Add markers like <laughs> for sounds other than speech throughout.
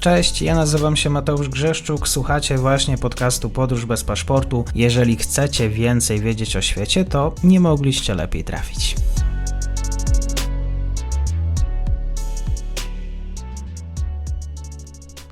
Cześć, ja nazywam się Mateusz Grzeszczuk, słuchacie właśnie podcastu Podróż bez paszportu. Jeżeli chcecie więcej wiedzieć o świecie, to nie mogliście lepiej trafić.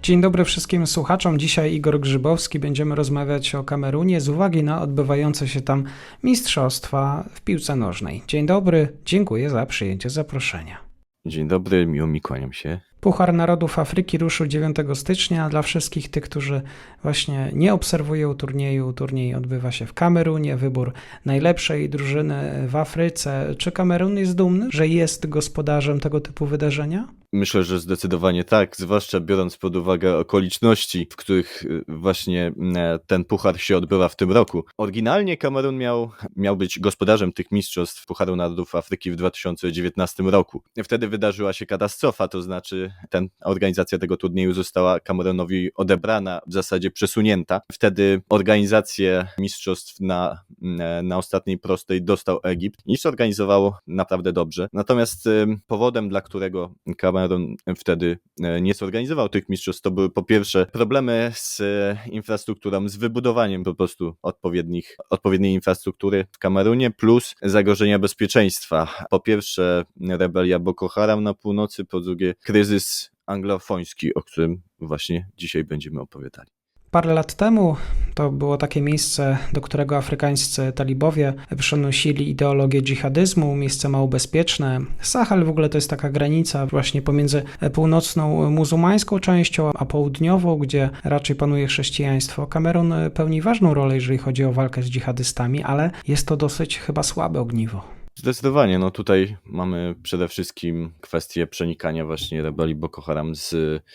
Dzień dobry wszystkim słuchaczom. Dzisiaj Igor Grzybowski. Będziemy rozmawiać o Kamerunie z uwagi na odbywające się tam mistrzostwa w piłce nożnej. Dzień dobry, dziękuję za przyjęcie zaproszenia. Dzień dobry, miło mi kłaniam się. Puchar Narodów Afryki ruszył 9 stycznia. Dla wszystkich tych, którzy właśnie nie obserwują turnieju, turniej odbywa się w Kamerunie. Wybór najlepszej drużyny w Afryce. Czy Kamerun jest dumny, że jest gospodarzem tego typu wydarzenia? Myślę, że zdecydowanie tak, zwłaszcza biorąc pod uwagę okoliczności, w których y, właśnie e, ten puchar się odbywa w tym roku. Oryginalnie Kamerun miał, miał być gospodarzem tych mistrzostw Pucharu Narodów Afryki w 2019 roku. Wtedy wydarzyła się katastrofa, to znaczy ten, organizacja tego turnieju została Kamerunowi odebrana, w zasadzie przesunięta. Wtedy organizację mistrzostw na, e, na ostatniej prostej dostał Egipt i zorganizowało naprawdę dobrze. Natomiast y, powodem, dla którego Kamerun Cameron wtedy e, nie zorganizował tych mistrzostw, to były po pierwsze problemy z e, infrastrukturą, z wybudowaniem po prostu odpowiednich, odpowiedniej infrastruktury w Kamerunie, plus zagrożenia bezpieczeństwa. Po pierwsze rebelia Boko Haram na północy, po drugie kryzys anglofoński, o którym właśnie dzisiaj będziemy opowiadali. Parę lat temu to było takie miejsce, do którego afrykańscy talibowie przenosili ideologię dżihadyzmu, miejsce mało bezpieczne. Sahel w ogóle to jest taka granica właśnie pomiędzy północną muzułmańską częścią, a południową, gdzie raczej panuje chrześcijaństwo. Kamerun pełni ważną rolę, jeżeli chodzi o walkę z dżihadystami, ale jest to dosyć chyba słabe ogniwo. Zdecydowanie, no tutaj mamy przede wszystkim kwestię przenikania właśnie rebelii Boko Haram z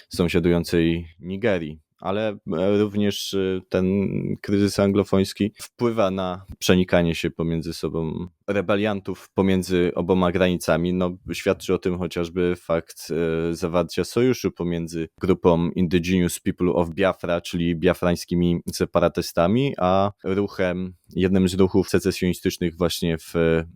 sąsiadującej Nigerii ale e, również e, ten kryzys anglofoński wpływa na przenikanie się pomiędzy sobą rebeliantów pomiędzy oboma granicami. No, świadczy o tym chociażby fakt e, zawarcia sojuszu pomiędzy grupą Indigenous People of Biafra, czyli biafrańskimi separatystami, a ruchem, jednym z ruchów secesjonistycznych właśnie w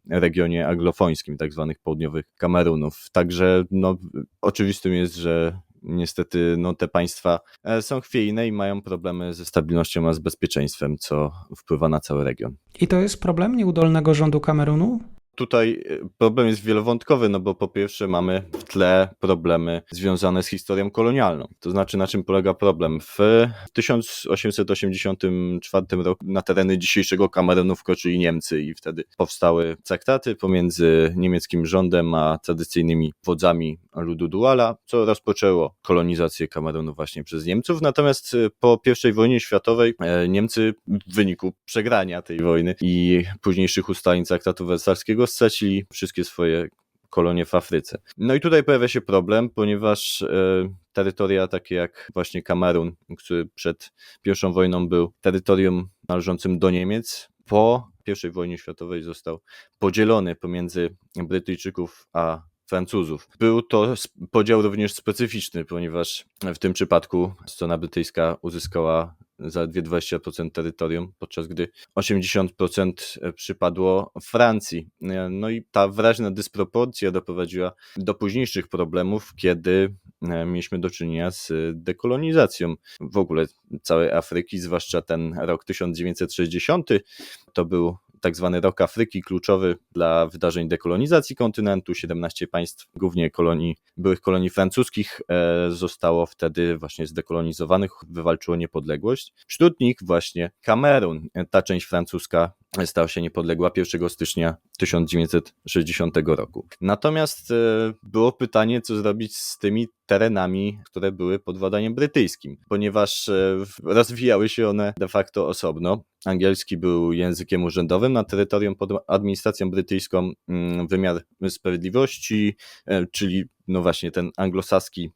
regionie anglofońskim, tak zwanych południowych Kamerunów. Także no, oczywistym jest, że niestety no, te państwa e, są chwiejne i mają problemy ze stabilnością a z bezpieczeństwem, co wpływa na cały region. I to jest problem nieudolnego rządu Kamerunu? tutaj e, problem jest wielowątkowy, no bo po pierwsze mamy w tle problemy związane z historią kolonialną. To znaczy, na czym polega problem? W 1884 roku na tereny dzisiejszego Kamerunu wkroczyli Niemcy i wtedy powstały traktaty pomiędzy niemieckim rządem a tradycyjnymi wodzami ludu Duala, co rozpoczęło kolonizację Kamerunu właśnie przez Niemców. Natomiast e, po I wojnie światowej e, Niemcy w wyniku przegrania tej wojny i późniejszych ustaleń traktatu wersalskiego stracili wszystkie swoje kolonie w Afryce. No i tutaj pojawia się problem, ponieważ e, terytoria takie jak właśnie Kamerun, który przed I wojną był terytorium należącym do Niemiec, po I wojnie światowej został podzielony pomiędzy Brytyjczyków a Francuzów. Był to podział również specyficzny, ponieważ w tym przypadku strona brytyjska uzyskała zaledwie 20% terytorium, podczas gdy 80% przypadło Francji. No i ta wyraźna dysproporcja doprowadziła do późniejszych problemów, kiedy e, mieliśmy do czynienia z dekolonizacją w ogóle całej Afryki, zwłaszcza ten rok 1960 to był tak zwany rok Afryki, kluczowy dla wydarzeń dekolonizacji kontynentu. 17 państw, głównie kolonii, byłych kolonii francuskich, e, zostało wtedy właśnie zdekolonizowanych, wywalczyło niepodległość. Wśród nich właśnie Kamerun, ta część francuska stała się niepodległa 1 stycznia 1960 roku. Natomiast e, było pytanie, co zrobić z tymi terenami, które były pod władaniem brytyjskim, ponieważ e, rozwijały się one de facto osobno. Angielski był językiem urzędowym na terytorium pod administracją brytyjską, mm, wymiar sprawiedliwości, e, czyli no właśnie ten anglosaski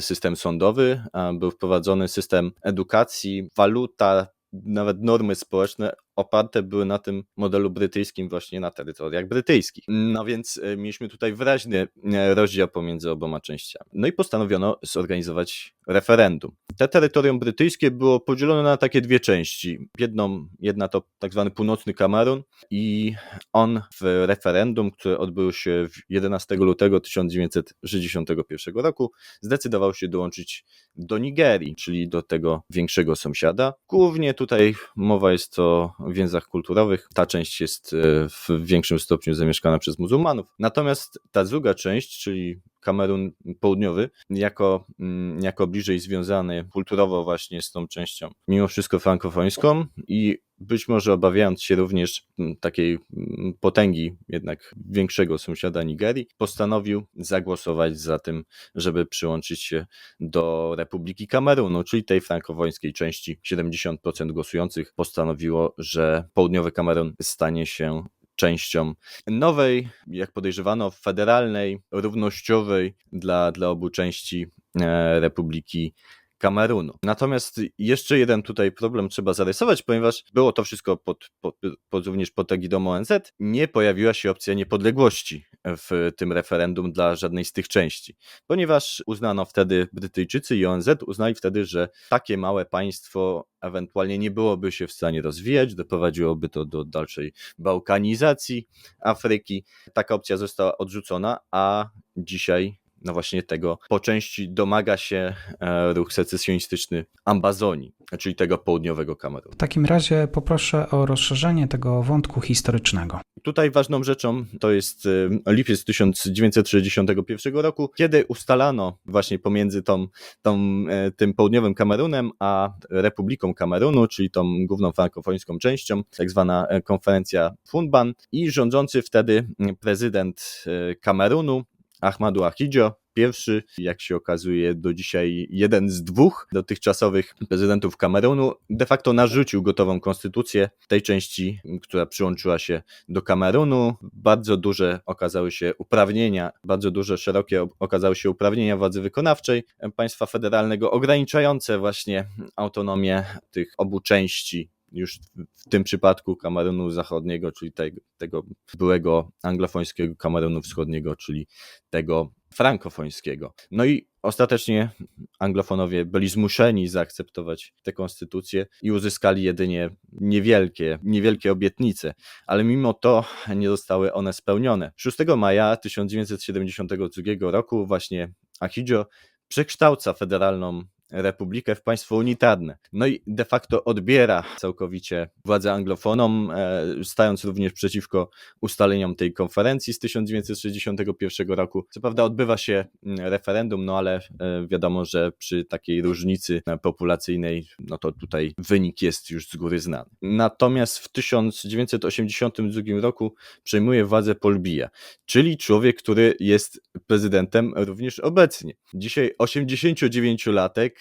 system sądowy, był wprowadzony system edukacji, waluta nawet normy społeczne oparte były na tym modelu brytyjskim właśnie na terytoriach brytyjskich. No więc e, mieliśmy tutaj wyraźny e, rozdział pomiędzy oboma częściami. No i postanowiono zorganizować referendum. Te terytorium brytyjskie było podzielone na takie dwie części. Jedną, jedna to tak zwany północny Kamerun i on w referendum, które odbyło się w 11 lutego 1961 roku, zdecydował się dołączyć do Nigerii, czyli do tego większego sąsiada. Głównie tutaj mowa jest o więzach kulturowych. Ta część jest e, w większym stopniu zamieszkana przez muzułmanów. Natomiast ta druga część, czyli Kamerun Południowy, jako, mm, jako bliżej związany kulturowo właśnie z tą częścią, mimo wszystko frankofońską i być może obawiając się również mm, takiej mm, potęgi jednak większego sąsiada Nigerii, postanowił zagłosować za tym, żeby przyłączyć się do Republiki Kamerunu, czyli tej frankofońskiej części. 70% głosujących postanowiło, że południowy Kamerun stanie się częścią nowej, jak podejrzewano, federalnej, równościowej dla, dla obu części e, Republiki Kamerunu. Natomiast jeszcze jeden tutaj problem trzeba zarysować, ponieważ było to wszystko pod, pod, pod, również pod egidą ONZ, nie pojawiła się opcja niepodległości w tym referendum dla żadnej z tych części, ponieważ uznano wtedy, Brytyjczycy i ONZ uznali wtedy, że takie małe państwo ewentualnie nie byłoby się w stanie rozwijać, doprowadziłoby to do dalszej bałkanizacji Afryki. Taka opcja została odrzucona, a dzisiaj no właśnie tego po części domaga się e, ruch secesjonistyczny Ambazonii, czyli tego południowego Kamerunu. W takim razie poproszę o rozszerzenie tego wątku historycznego. Tutaj ważną rzeczą to jest e, lipiec 1961 roku, kiedy ustalano właśnie pomiędzy tą, tą, e, tym południowym Kamerunem a Republiką Kamerunu, czyli tą główną frankofońską częścią, tak zwana konferencja Funban i rządzący wtedy prezydent Kamerunu Ahmadu Ahidjo, pierwszy, jak się okazuje, do dzisiaj jeden z dwóch dotychczasowych prezydentów Kamerunu, de facto narzucił gotową konstytucję tej części, która przyłączyła się do Kamerunu. Bardzo duże okazały się uprawnienia, bardzo duże, szerokie okazały się uprawnienia władzy wykonawczej państwa federalnego, ograniczające właśnie autonomię tych obu części już w tym przypadku Kamerunu Zachodniego, czyli tego, tego byłego anglofońskiego Kamerunu Wschodniego, czyli tego frankofońskiego. No i ostatecznie anglofonowie byli zmuszeni zaakceptować tę konstytucję i uzyskali jedynie niewielkie, niewielkie obietnice, ale mimo to nie zostały one spełnione. 6 maja 1972 roku właśnie Ahidjo przekształca federalną republikę w państwo unitarne. No i de facto odbiera całkowicie władzę anglofonom, e, stając również przeciwko ustaleniom tej konferencji z 1961 roku. Co prawda odbywa się mm, referendum, no ale e, wiadomo, że przy takiej różnicy populacyjnej, no to tutaj wynik jest już z góry znany. Natomiast w 1982 roku przejmuje władzę Paul Biya, czyli człowiek, który jest prezydentem również obecnie. Dzisiaj 89-latek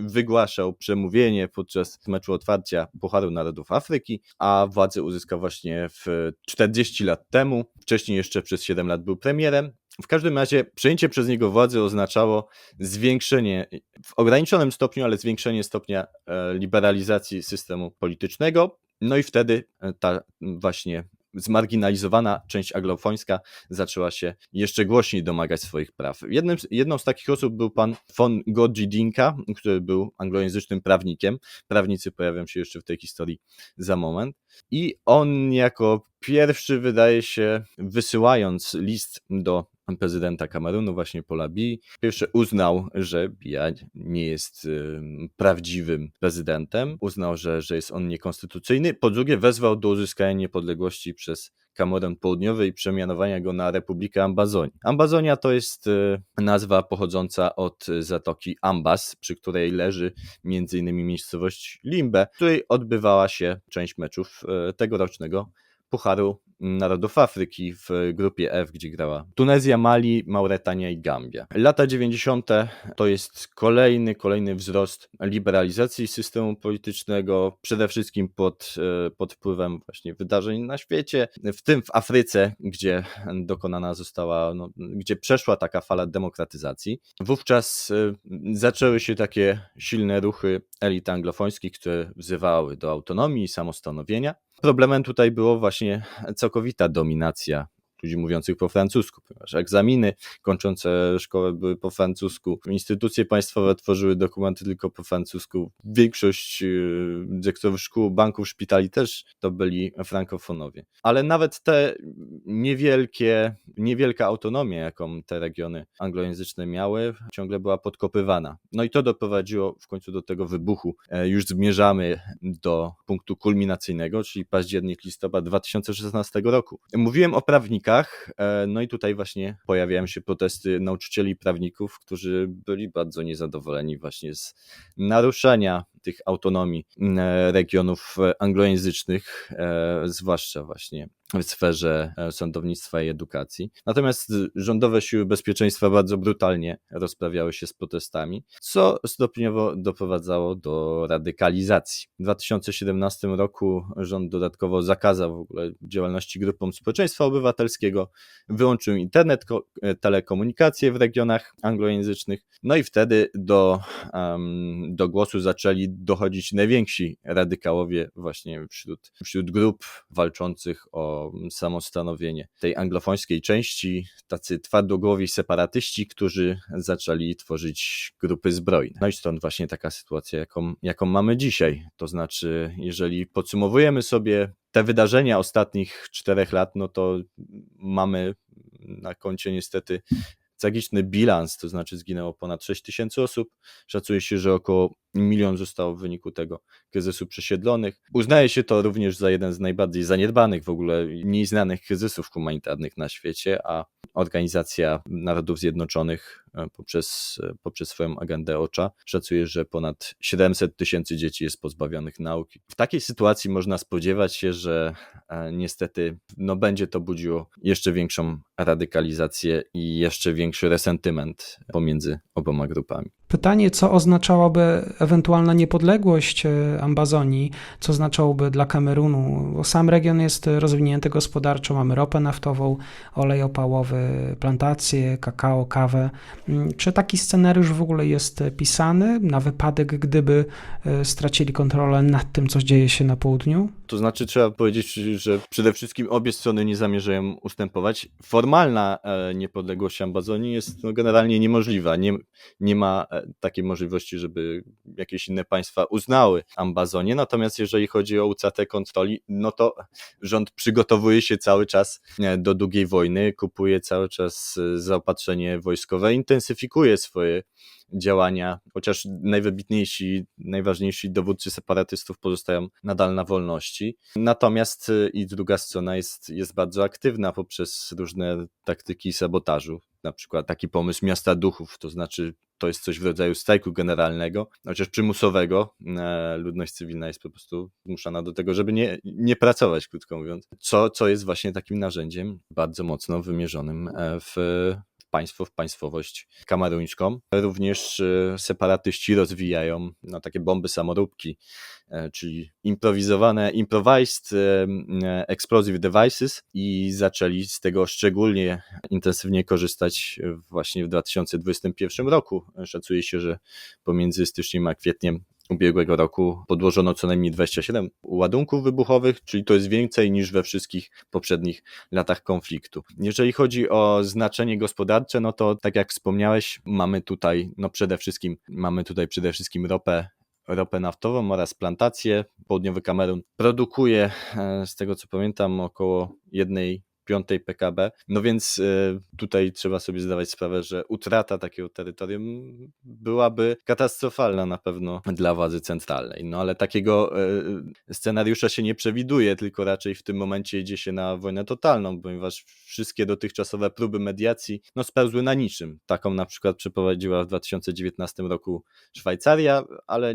wygłaszał przemówienie podczas meczu otwarcia Pucharu Narodów Afryki, a władzę uzyskał właśnie w 40 lat temu. Wcześniej jeszcze przez 7 lat był premierem. W każdym razie przejęcie przez niego władzy oznaczało zwiększenie, w ograniczonym stopniu, ale zwiększenie stopnia e, liberalizacji systemu politycznego. No i wtedy e, ta właśnie zmarginalizowana część anglofońska zaczęła się jeszcze głośniej domagać swoich praw. Jednym, jedną z takich osób był pan von Godzi Dinka, który był anglojęzycznym prawnikiem. Prawnicy pojawią się jeszcze w tej historii za moment. I on jako pierwszy, wydaje się, wysyłając list do prezydenta Kamerunu, właśnie Pola Bi. Pierwsze uznał, że Bia nie jest y, prawdziwym prezydentem, uznał, że, że jest on niekonstytucyjny. Po drugie, wezwał do uzyskania niepodległości przez Kamerun Południowy i przemianowania go na Republikę Ambazonii. Ambazonia to jest y, nazwa pochodząca od zatoki Ambas, przy której leży m.in. miejscowość Limbe, w której odbywała się część meczów y, tegorocznego Pucharu narodów Afryki w grupie F, gdzie grała Tunezja, Mali, Mauretania i Gambia. Lata 90. to jest kolejny, kolejny wzrost liberalizacji systemu politycznego, przede wszystkim pod, e, pod wpływem właśnie wydarzeń na świecie, w tym w Afryce, gdzie dokonana została, no, gdzie przeszła taka fala demokratyzacji. Wówczas e, zaczęły się takie silne ruchy elit anglofońskich, które wzywały do autonomii i samostanowienia. Problemem tutaj było właśnie całkowita dominacja ludzi mówiących po francusku, ponieważ egzaminy kończące szkołę były po francusku, instytucje państwowe tworzyły dokumenty tylko po francusku, większość yy, dyrektorów szkół, banków, szpitali też to byli frankofonowie. Ale nawet te niewielkie, niewielka autonomia, jaką te regiony anglojęzyczne miały, ciągle była podkopywana. No i to doprowadziło w końcu do tego wybuchu. E, Już zmierzamy do punktu kulminacyjnego, czyli październik, listopad 2016 roku. Mówiłem o prawnikach, e, no i tutaj właśnie pojawiają się protesty nauczycieli i prawników, którzy byli bardzo niezadowoleni właśnie z naruszania tych autonomii e, regionów e, anglojęzycznych, e, zwłaszcza właśnie w sferze sądownictwa i edukacji. Natomiast rządowe siły bezpieczeństwa bardzo brutalnie rozprawiały się z protestami, co stopniowo doprowadzało do radykalizacji. W 2017 roku rząd dodatkowo zakazał w ogóle działalności grupom społeczeństwa obywatelskiego, wyłączył internet, ko- telekomunikacje w regionach anglojęzycznych, no i wtedy do, em, do głosu zaczęli dochodzić najwięksi radykałowie właśnie wśród, wśród grup walczących o samostanowienie tej anglofońskiej części, tacy twardogłowi separatyści, którzy zaczęli tworzyć grupy zbrojne. No i stąd właśnie taka sytuacja, jaką, jaką mamy dzisiaj. To znaczy, jeżeli podsumowujemy sobie te wydarzenia ostatnich czterech lat, no to mamy na koncie niestety tragiczny bilans, to znaczy zginęło ponad 6 tysięcy osób. Szacuje się, że około milion zostało w wyniku tego kryzysu przesiedlonych. Uznaje się to również za jeden z najbardziej zaniedbanych, w ogóle mniej znanych kryzysów humanitarnych na świecie, a Organizacja Narodów Zjednoczonych e, poprzez, e, poprzez swoją agendę OCHA szacuje, że ponad 700 tysięcy dzieci jest pozbawionych nauki. W takiej sytuacji można spodziewać się, że e, niestety no, będzie to budziło jeszcze większą radykalizację i jeszcze większy resentyment pomiędzy oboma grupami. Pytanie, co oznaczałaby ewentualna niepodległość e, Ambazonii, co oznaczałoby dla Kamerunu, bo sam region jest rozwinięty gospodarczo, mamy ropę naftową, olej opałowy, plantacje, kakao, kawę. Mm, Czy taki scenariusz w ogóle jest pisany na wypadek, gdyby e, stracili kontrolę nad tym, co dzieje się na południu? To znaczy, trzeba powiedzieć, że przede wszystkim obie strony nie zamierzają ustępować. Formalna e, niepodległość Ambazonii jest no, generalnie niemożliwa. Nie, nie ma takiej możliwości, żeby jakieś inne państwa uznały Ambazonię. Natomiast jeżeli chodzi o utratę kontroli, no to rząd przygotowuje się cały czas do długiej wojny, kupuje cały czas e, zaopatrzenie wojskowe, intensyfikuje swoje działania, chociaż najwybitniejsi, najważniejsi dowódcy separatystów pozostają nadal na wolności. Natomiast y, i druga strona jest, jest bardzo aktywna poprzez różne taktyki sabotażu. Na przykład taki pomysł miasta duchów, to znaczy to jest coś w rodzaju strajku generalnego, chociaż przymusowego. E, Ludność cywilna jest po prostu zmuszana do tego, żeby nie, nie pracować, krótko mówiąc. Co, co jest właśnie takim narzędziem bardzo mocno wymierzonym e, w państwo, w państwowość kameruńską. Również e, separatyści rozwijają no, takie bomby samoróbki, e, czyli improwizowane, improvised e, explosive devices i zaczęli z tego szczególnie intensywnie korzystać właśnie w 2021 roku. Szacuje się, że pomiędzy styczniem a kwietniem ubiegłego roku podłożono co najmniej 27 ładunków wybuchowych, czyli to jest więcej niż we wszystkich poprzednich latach konfliktu. Jeżeli chodzi o znaczenie gospodarcze, no to tak jak wspomniałeś, mamy tutaj no przede wszystkim mamy tutaj przede wszystkim ropę ropę naftową oraz plantację. Południowy Kamerun produkuje, e, z tego co pamiętam, około jednej piątej PKB. No więc y, tutaj trzeba sobie zdawać sprawę, że utrata takiego terytorium byłaby katastrofalna na pewno dla władzy centralnej. No ale takiego y, scenariusza się nie przewiduje, tylko raczej w tym momencie idzie się na wojnę totalną, ponieważ wszystkie dotychczasowe próby mediacji no, spełzły na niczym. Taką na przykład przeprowadziła w 2019 roku Szwajcaria, ale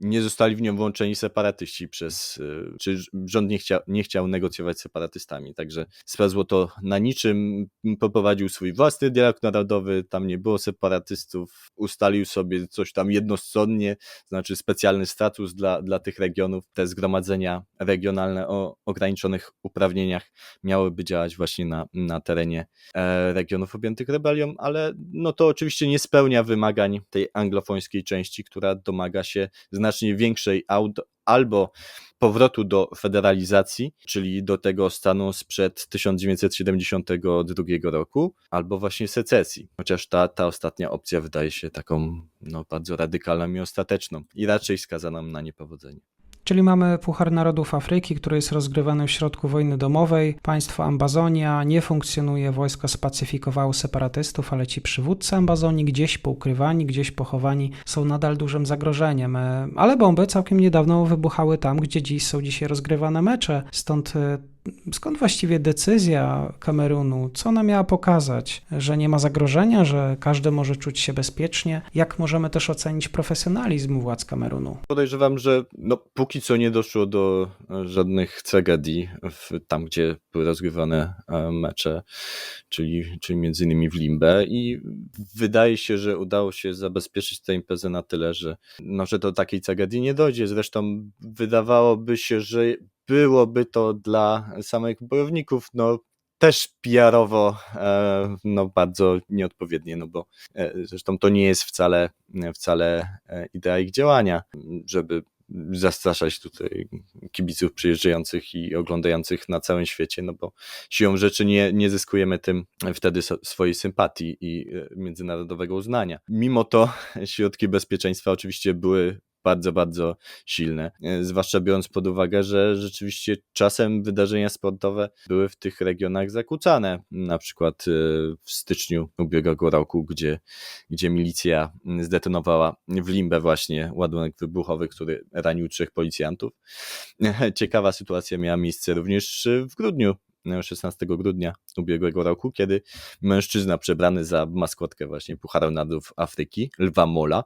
nie zostali w nią włączeni separatyści przez, y, czy rząd nie chciał, nie chciał negocjować z separatystami, także spełzło to na niczym, poprowadził swój własny dialog narodowy, tam nie było separatystów, ustalił sobie coś tam jednostronnie, znaczy specjalny status dla, dla tych regionów, te zgromadzenia regionalne o ograniczonych uprawnieniach miałyby działać właśnie na, na terenie e, regionów objętych rebelią, ale no to oczywiście nie spełnia wymagań tej anglofońskiej części, która domaga się znacznie większej aud albo powrotu do federalizacji, czyli do tego stanu sprzed 1972 roku, albo właśnie secesji. Chociaż ta, ta ostatnia opcja wydaje się taką no, bardzo radykalną i ostateczną i raczej skazaną na niepowodzenie. Czyli mamy Puchar Narodów Afryki, który jest rozgrywany w środku wojny domowej. Państwo Ambazonia nie funkcjonuje, wojsko spacyfikowało separatystów, ale ci przywódcy Ambazonii gdzieś poukrywani, gdzieś pochowani są nadal dużym zagrożeniem. E, Ale bomby całkiem niedawno wybuchały tam, gdzie dziś są dzisiaj rozgrywane mecze. Stąd e, skąd właściwie decyzja Kamerunu? Co ona miała pokazać? Że nie ma zagrożenia, że każdy może czuć się bezpiecznie? Jak możemy też ocenić profesjonalizm władz Kamerunu? Podejrzewam, że no, póki co nie doszło do e, żadnych tragedii w, tam, gdzie były rozgrywane e, mecze, czyli, czyli między innymi w Limbę i wydaje się, że udało się zabezpieczyć tę imprezę na tyle, że, no, że do takiej tragedii nie dojdzie. Zresztą wydawałoby się, że byłoby to dla samych bojowników no, też PR-owo e, no, bardzo nieodpowiednie, no bo e, zresztą to nie jest wcale, wcale e, idea ich działania, żeby zastraszać tutaj kibiców przyjeżdżających i oglądających na całym świecie, no bo siłą rzeczy nie, nie zyskujemy tym wtedy swojej sympatii i międzynarodowego uznania. Mimo to środki bezpieczeństwa oczywiście były bardzo, bardzo silne. E, Zwłaszcza biorąc pod uwagę, że rzeczywiście czasem wydarzenia sportowe były w tych regionach zakłócane. Na przykład e, w styczniu ubiegłego roku, gdzie, gdzie milicja zdetonowała w Limbę właśnie ładunek wybuchowy, który ranił trzech policjantów. <laughs> Ciekawa sytuacja miała miejsce również w grudniu 16 grudnia ubiegłego roku, kiedy mężczyzna przebrany za maskotkę właśnie Pucharu Narodów Afryki, Lwa Mola,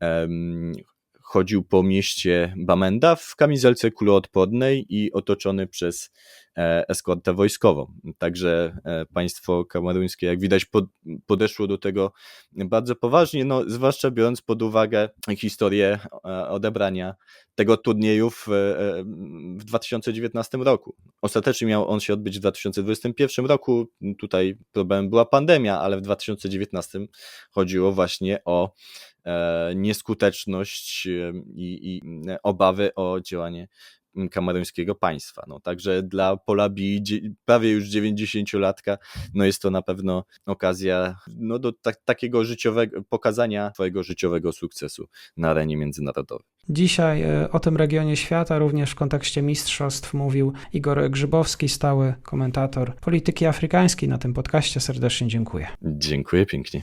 em, chodził po mieście Bamenda w kamizelce kuloodpornej i otoczony przez e, eskortę wojskową. Także e, państwo kameruńskie, jak widać, pod, podeszło do tego bardzo poważnie, no, zwłaszcza biorąc pod uwagę historię e, odebrania tego turnieju w, w 2019 roku. Ostatecznie miał on się odbyć w 2021 roku. Tutaj problemem była pandemia, ale w 2019 chodziło właśnie o nieskuteczność e, i, i obawy o działanie kameruńskiego państwa. No, także dla Pola Bi, dzie- prawie już 90-latka, no jest to na pewno okazja no, do tak, takiego życiowego, pokazania swojego życiowego sukcesu na arenie międzynarodowej. Dzisiaj e, o tym regionie świata, również w kontekście mistrzostw, mówił Igor Grzybowski, stały komentator polityki afrykańskiej na tym podcaście. Serdecznie dziękuję. Dziękuję pięknie.